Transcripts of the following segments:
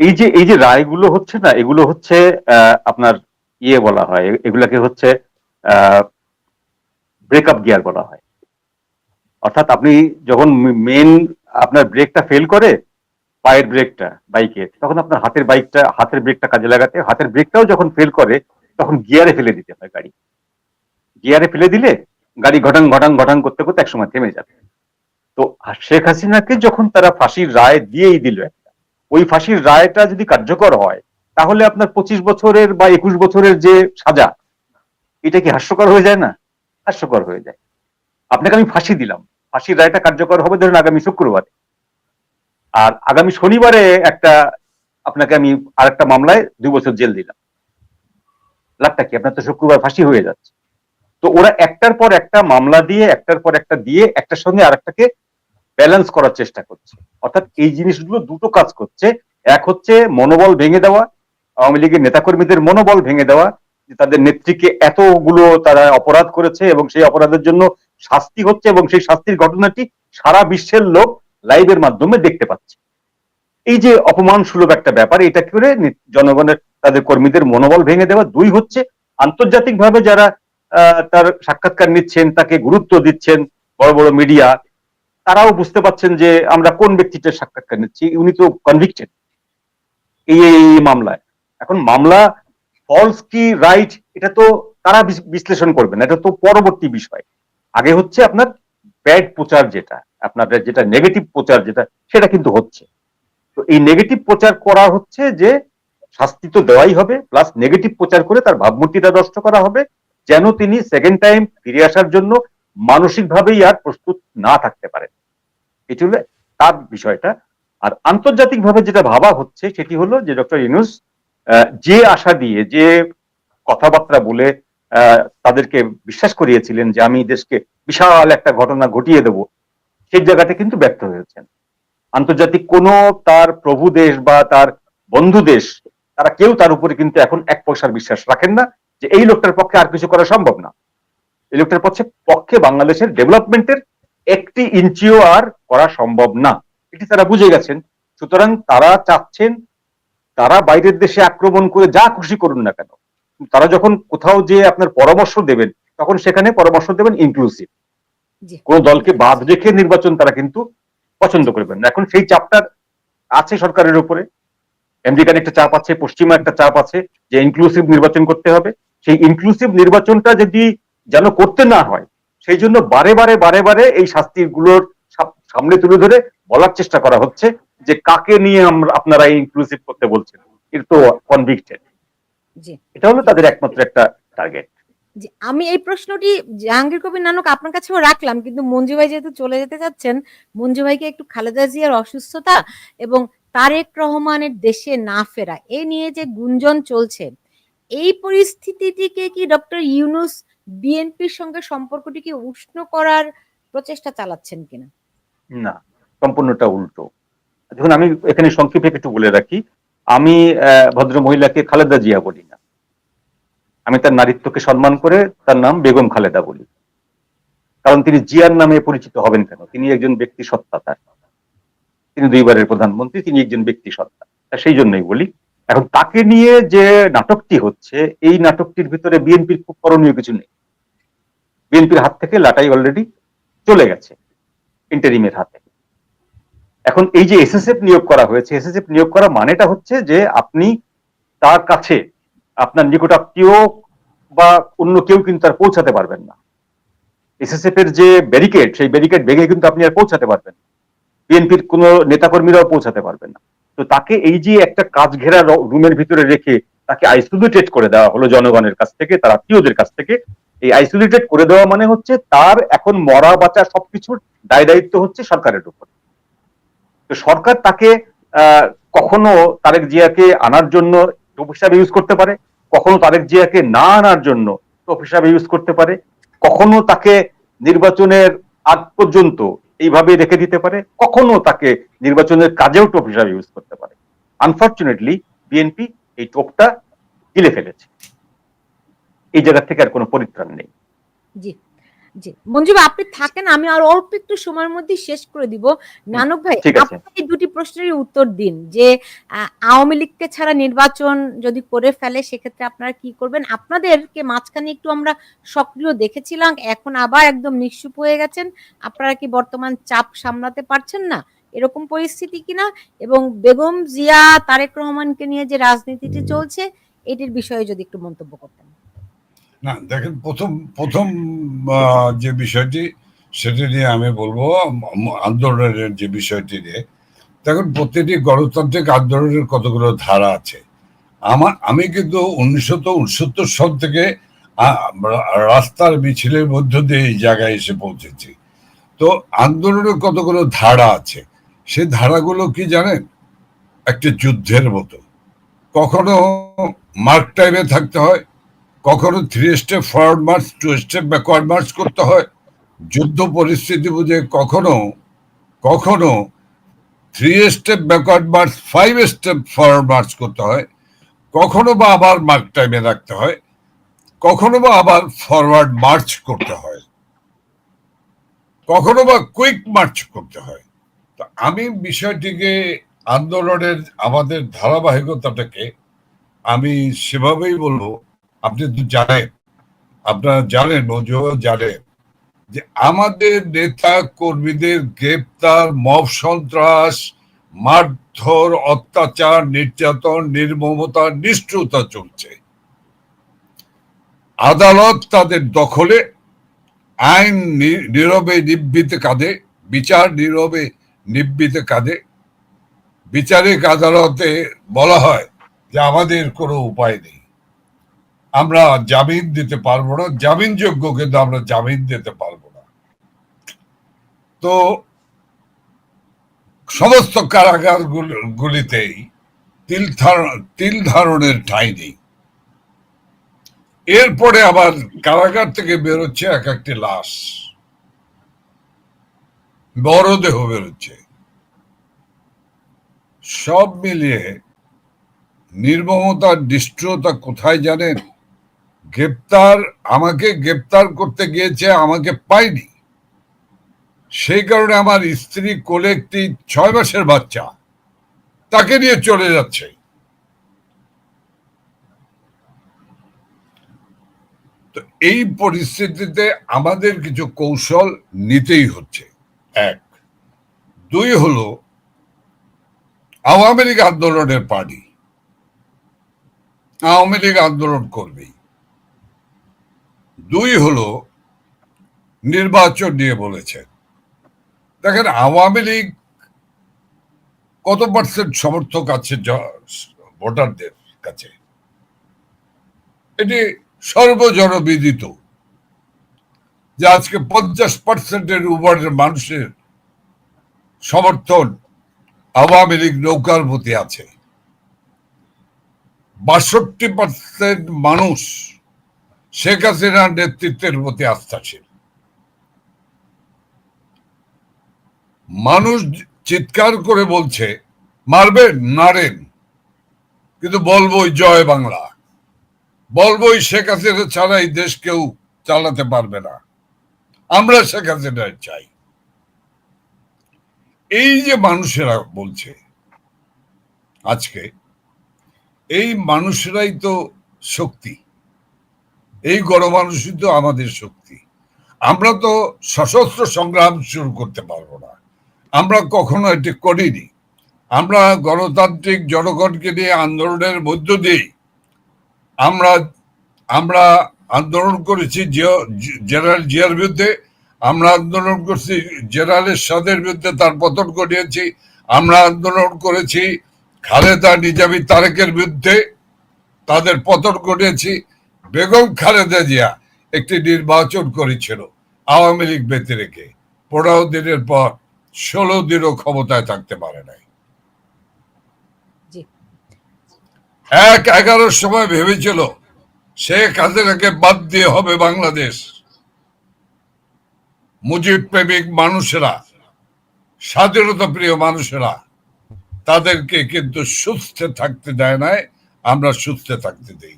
এই যে এই যে রায়গুলো হচ্ছে না, এগুলো হচ্ছে আপনার ইয়ে বলা হয়, এগুলাকে হচ্ছে ব্রেকআপ গিয়ার বলা হয়। অর্থাৎ আপনি যখন মেন আপনার ব্রেকটা ফেল করে, পায়ের ব্রেকটা বাইকের তখন আপনার হাতের বাইকটা হাতের ব্রেকটা কাজে লাগাতে, হাতের ব্রেকটাও যখন ফেল করে, তখন গিয়ারে ফেলে দিতে হয় গাড়ি। গিয়ারে ফেলে দিলে গাড়ি ঘটাং ঘটাং ঘটাং করতে করতে একসময় থেমে যাবে। তো শেখ হাসিনাকে যখন তারা ফাঁসির রায় দিয়েই দিল ওই ফাঁসির রায়টা যদি কার্যকর হয়, তাহলে আপনার পঁচিশ বছরের বা একুশ বছরের যে সাজা, এটা কি হাস্যকর হয়ে যায় না? হাস্যকর হয়ে যায়। আপনাকে আমি ফাঁসি দিলাম। ফাঁসির রায়টা কার্যকর হবে ধরুন আগামী শুক্রবারে। আর আগামী শনিবারে একটা আপনাকে আমি আর একটা মামলায় দুই বছর জেল দিলাম। লাভটা কি? আপনার তো শুক্রবার ফাঁসি হয়ে যাচ্ছে। তো ওরা একটার পর একটা মামলা দিয়ে, একটার পর একটা দিয়ে, একটার সঙ্গে আরেকটাকে ব্যালেন্স করার চেষ্টা করছে। অর্থাৎ এই জিনিসগুলো দুটো কাজ করছে। এক হচ্ছে মনোবল ভেঙে দেওয়া, আওয়ামী লীগের নেতাকর্মীদের মনোবল ভেঙে দেওয়া, যে তাদের নেত্রীকে এতগুলো তারা অপরাধ করেছে এবং সেই অপরাধের জন্য শাস্তি হচ্ছে এবং সেই শাস্তির ঘটনাটি সারা বিশ্বের লোক লাইভের মাধ্যমে দেখতে পাচ্ছে। এই যে অপমান সুলভ একটা ব্যাপার, এটা করে জনগণের তাদের কর্মীদের মনোবল ভেঙে দেওয়া? দুই হচ্ছে আন্তর্জাতিকভাবে যারা তার সাক্ষাৎকার নিচ্ছেন, তাকে গুরুত্ব দিচ্ছেন বড় বড় মিডিয়া তারাও বুঝতে পারছেন যে আমরা কোন ব্যক্তিটার সাক্ষাৎকার নিচ্ছি। উনি তো কনভিক্টেড এই এই মামলায়। এখন মামলা ফলস কি রাইট এটা তো তারা বিশ্লেষণ করবেন এটা তো পরবর্তী বিষয়। আগে হচ্ছে আপনার ব্যাড প্রচার যেটা, আপনার যেটা নেগেটিভ প্রচার যেটা, সেটা কিন্তু হচ্ছে। তো এই নেগেটিভ প্রচার করা হচ্ছে যে শাস্তি তো দেওয়াই হবে প্লাস নেগেটিভ প্রচার করে তার ভাবমূর্তিটা নষ্ট করা হবে, যেন তিনি সেকেন্ড টাইম ফিরে আসার জন্য মানসিকভাবেই আর প্রস্তুত না থাকতে পারে। এটি হলো তার বিষয়টা। আর আন্তর্জাতিকভাবে যেটা ভাবা হচ্ছে সেটি হলো যে ডক্টর ইউনুস আহ, যে আশা দিয়ে যে কথাবার্তা বলে তাদেরকে বিশ্বাস করিয়েছিলেন যে আমি দেশকে বিশাল একটা ঘটনা ঘটিয়ে দেব সেই জায়গাতে কিন্তু ব্যর্থ হয়েছেন। আন্তর্জাতিক কোনো তার প্রভু দেশ বা তার বন্ধু দেশ তারা কেউ তার উপরে কিন্তু এখন এক পয়সার বিশ্বাস রাখেন না যে এই লোকটার পক্ষে আর কিছু করা সম্ভব না। এই লোকটার পক্ষে পক্ষে বাংলাদেশের ডেভেলপমেন্টের একটি ইঞ্চিও আর করা সম্ভব না। এটি তারা বুঝে গেছেন। সুতরাং তারা চাচ্ছেন তারা বাইরের দেশে আক্রমণ করে যা খুশি করুন না কেন। তারা যখন কোথাও যে আপনার পরামর্শ দেবেন তখন সেখানে পরামর্শ দেবেন ইনক্লুসিভ কোন দলকে বাদ রেখে নির্বাচন তারা কিন্তু পছন্দ করবেন না। এখন সেই চাপটা আছে সরকারের উপরে। আমেরিকান একটা চাপ আছে পশ্চিমা একটা চাপ আছে যে ইনক্লুসিভ নির্বাচন করতে হবে। সেই ইনক্লুসিভ নির্বাচনটা যদি যেন করতে না হয়। সেই জন্য বারে বারে বারে বারে এই শাস্তিগুলোর সামনে তুলে ধরে বলার চেষ্টা করা হচ্ছে যে কাকে নিয়ে আমরা আপনারা ইনক্লুসিভ করতে বলছেন। তো কনভিক্টেড জি। এটা হলো তাদের একমাত্র একটা টার্গেট জি আমি এই প্রশ্নটি জাহাঙ্গীর কবির নানক আপনার কাছেও রাখলাম কিন্তু মঞ্জু ভাই যেহেতু চলে যেতে যাচ্ছেন মঞ্জু ভাইকে একটু খালেদা জিয়ার অসুস্থতা এবং তারেক রহমানের দেশে না ফেরা এ নিয়ে যে গুঞ্জন চলছে এই পরিস্থিতিটিকে কি ডক্টর ইউনুস বিএনপির সঙ্গে সম্পর্কটিকে উষ্ণ করার প্রচেষ্টা চালাচ্ছেন কিনা? না, সম্পূর্ণটা উল্টো। দেখুন, আমি এখানে সংক্ষেপে একটু বলে রাখি। আমি ভদ্র মহিলাকে খালেদা জিয়া বলি না। আমি তার নারীত্বকে সম্মান করে তার নাম বেগম খালেদা বলি। কারণ তিনি জিয়ার নামে পরিচিত হবেন কেন? তিনি একজন ব্যক্তি সত্তা তার। তিনি দুইবারের প্রধানমন্ত্রী, তিনি একজন ব্যক্তি সত্তা। সেই জন্যই বলি এখন তাকে নিয়ে যে নাটকটি হচ্ছে, এই নাটকটির ভিতরে বিএনপির খুব করণীয় কিছু নেই। বিএনপির হাত থেকে লাটাই অলরেডি চলে গেছে ইন্টারিমের হাতে। এখন এই যে এসএসএফ নিয়োগ করা হয়েছে এসএসএফ নিয়োগ করা মানেটা হচ্ছে যে আপনি তার কাছে আপনার নিকটাত্মীয় বা অন্য কেউ কিন্তু আর পৌঁছাতে পারবেন না। এসএসএফ এর যে ব্যারিকেড সেই ব্যারিকেড ভেঙে কিন্তু আপনি আর পৌঁছাতে পারবেন বিএনপির কোনো নেতাকর্মীরাও পৌঁছাতে পারবেন না। তো তাকে এই যে একটা কাজ ঘেরা রুমের ভিতরে রেখে তাকে আইসোলেটেড করে দেওয়া হলো জনগণের কাছ থেকে, তার আত্মীয়দের কাছ থেকে। এই আইসোলেটেড করে দেওয়া মানে হচ্ছে তার এখন মরা বাঁচা সবকিছুর দায় দায়িত্ব হচ্ছে সরকারের উপর। তো সরকার তাকে কখনো তারেক জিয়াকে আনার জন্য টোপ হিসাবে ইউজ করতে পারে, কখনো তারেক জিয়াকে না আনার জন্য টোপ হিসাবে ইউজ করতে পারে, কখনো তাকে নির্বাচনের আগ পর্যন্ত এইভাবে রেখে দিতে পারে, কখনো তাকে নির্বাচনের কাজেও টোপ হিসাবে ইউজ করতে পারে। আনফর্চুনেটলি বিএনপি এই টোপটা গিলে ফেলেছে। এই জায়গা থেকে আর কোনো পরিত্রাণ নেই। জি। জি। মঞ্জু ভাই আপনি থাকেন আমি আর অল্প একটু সময়ের মধ্যে শেষ করে দিব। নানক ভাই আপনি দুটি প্রশ্নেরই উত্তর দিন যে আওয়ামী লীগকে ছাড়া নির্বাচন যদি করে ফেলে সেক্ষেত্রে আপনারা কি করবেন? আপনাদেরকে মাঝখানে একটু আমরা সক্রিয় দেখেছিলাম এখন আবার একদম নিঃসুপ হয়ে গেছেন। আপনারা কি বর্তমান চাপ সামলাতে পারছেন না? এরকম পরিস্থিতি কিনা? এবং বেগম জিয়া তারেক রহমানকে নিয়ে যে রাজনীতিটি চলছে এটির বিষয়ে যদি একটু মন্তব্য করতেন। না, দেখেন, প্রথম প্রথম যে বিষয়টি, সেটি নিয়ে আমি বলব আন্দোলনের যে বিষয়টি নিয়ে। দেখুন, প্রতিটি গণতান্ত্রিক আন্দোলনের কতগুলো ধারা আছে। আমার, আমি কিন্তু উনিশশো উনসত্তর সাল থেকে রাস্তার মিছিলের মধ্য দিয়ে এই জায়গায় এসে পৌঁছেছি। তো আন্দোলনের কতগুলো ধারা আছে? সেই ধারাগুলো কি জানেন? একটি যুদ্ধের মতো। কখনো মার্ক টাইমে থাকতে হয় কখনো three step forward march two step backward march করতে হয়। যুদ্ধ পরিস্থিতি বুঝে কখনো কখনো three step backward march five step forward march করতে হয়। কখনো বা আবার মার্ক টাইমে রাখতে হয়। কখনো বা আবার ফরওয়ার্ড মার্চ করতে হয়। কখনো বা কুইক মার্চ করতে হয়। তো আমি বিষয়টিকে আন্দোলনের আমাদের ধারাবাহিকতাটাকে আমি সেভাবেই বলব আপনি তো জানেন, আপনারা জানেন মজুও জানেন, যে আমাদের নেতা কর্মীদের গ্রেপ্তার, মব সন্ত্রাস, মারধর, অত্যাচার, নির্যাতন, নির্মমতা, নিষ্ঠুরতা চলছে। আদালত তাদের দখলে, আইন নীরবে নিবৃত কাঁধে, বিচার নীরবে নিবৃত কাঁধে। বিচারিক আদালতে বলা হয় যে আমাদের কোনো উপায় নেই। আমরা জামিন দিতে পারব না, জামিনযোগ্য কিন্তু আমরা জামিন দিতে পারব না। তো সমস্ত কারাগার গুলিতেই তিল তিল ধারণের ঠাঁই নেই। এরপরে আবার কারাগার থেকে বেরোচ্ছে এক একটি লাশ। বড় দেহ বেরোচ্ছে। সব মিলিয়ে নির্মমতার নিষ্ঠুরতা কোথায় জানেন? গ্রেপ্তার, আমাকে গ্রেপ্তার করতে গিয়েছে, আমাকে পাইনি সেই কারণে আমার স্ত্রী কোলে একটি ছয় মাসের বাচ্চা, তাকে নিয়ে চলে যাচ্ছে। তো এই পরিস্থিতিতে আমাদের কিছু কৌশল নিতেই হচ্ছে। এক, দুই হলো আওয়ামী লীগ আন্দোলনের পার্টি। আওয়ামী লীগ আন্দোলন করবেই। দুই হলো নির্বাচন নিয়ে বলেছেন। দেখেন, আওয়ামী লীগ কত পার্সেন্ট সমর্থক আছে ভোটারদের কাছে? এটি সর্বজনবিদিত। যে আজকে পঞ্চাশ পার্সেন্টের উপরের মানুষের সমর্থন আওয়ামী লীগ নৌকার প্রতি আছে। বাষট্টি পার্সেন্ট মানুষ শেখ হাসিনার নেতৃত্বের প্রতি আস্থাশীল মানুষ চিৎকার করে বলছে, মারবেন নারেন কিন্তু বলবোই জয় বাংলা। বলবোই শেখ হাসিনা ছাড়া এই দেশ কেউ চালাতে পারবে না। আমরা শেখ হাসিনার চাই। এই যে মানুষেরা বলছে, আজকে এই মানুষেরাই তো শক্তি। এই গণমানুষই তো আমাদের শক্তি। আমরা তো সশস্ত্র সংগ্রাম শুরু করতে পারব না। আমরা কখনো এটি করিনি। আমরা গণতান্ত্রিক জনগণকে নিয়ে আন্দোলনের মধ্য দিয়ে আমরা আমরা আন্দোলন করেছি জেনারেল জিয়ার বিরুদ্ধে, আমরা আন্দোলন করছি জেনারেলের সাদের বিরুদ্ধে, তার পতন ঘটিয়েছি, আমরা আন্দোলন করেছি খালেদা নিজামী তারেকের বিরুদ্ধে, তাদের পতন ঘটিয়েছি বেগম খালেদা জিয়া একটি নির্বাচন করেছিল আওয়ামী লীগ বেঁধে রেখে পনেরো দিনের পর ষোলো দিনও ক্ষমতায় থাকতে পারে নাই। এক এগারোর সময় ভেবেছিল শেখ হাসিনাকে বাদ দিয়ে হবে বাংলাদেশ। মুজিব প্রেমিক মানুষেরা স্বাধীনতা প্রিয় মানুষেরা তাদেরকে কিন্তু সুস্থ থাকতে দেয় নাই আমরা সুস্থ থাকতে দেই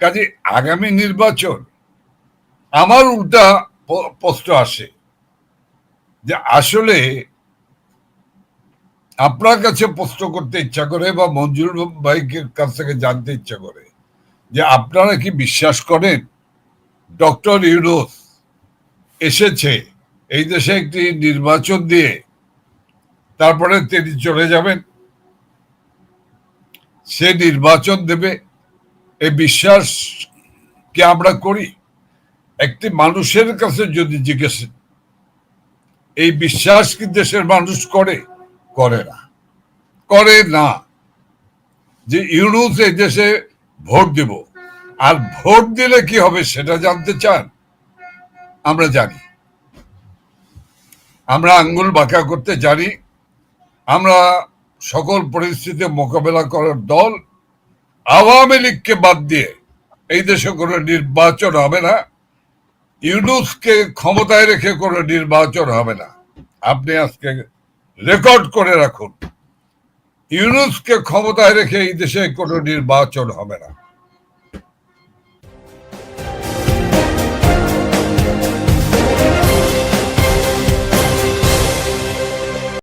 কাজে আগামী নির্বাচন, আমার উল্টা প্রশ্ন আসে যে আসলে আপনার কাছে প্রশ্ন করতে ইচ্ছা করে বা মঞ্জুর ভাইকে কাছ থেকে জানতে ইচ্ছা করে যে আপনারা কি বিশ্বাস করেন? ডক্টর ইউনুস এসেছে এই দেশে একটি নির্বাচন দিয়ে, তারপরে তিনি চলে যাবেন। সে নির্বাচন দেবে এই বিশ্বাস কি আমরা করি? একটি মানুষের কাছে যদি জিজ্ঞেস এই বিশ্বাস কি দেশের মানুষ করে? করে না। করে না। যে ইউনুস এই দেশে ভোট দেব, আর ভোট দিলে কি হবে সেটা জানতে চান? আমরা জানি। আমরা আঙ্গুল বাঁকা করতে জানি। আমরা সকল পরিস্থিতি মোকাবেলা করার দল আওয়ামী লীগকে বাদ দিয়ে এই দেশে কোনো নির্বাচন হবে না। ইউনুসকে ক্ষমতায় রেখে কোনো নির্বাচন হবে না। আপনি আজকে রেকর্ড করে রাখুন। ইউনুসকে ক্ষমতায় রেখে এই দেশে কোনো নির্বাচন হবে না।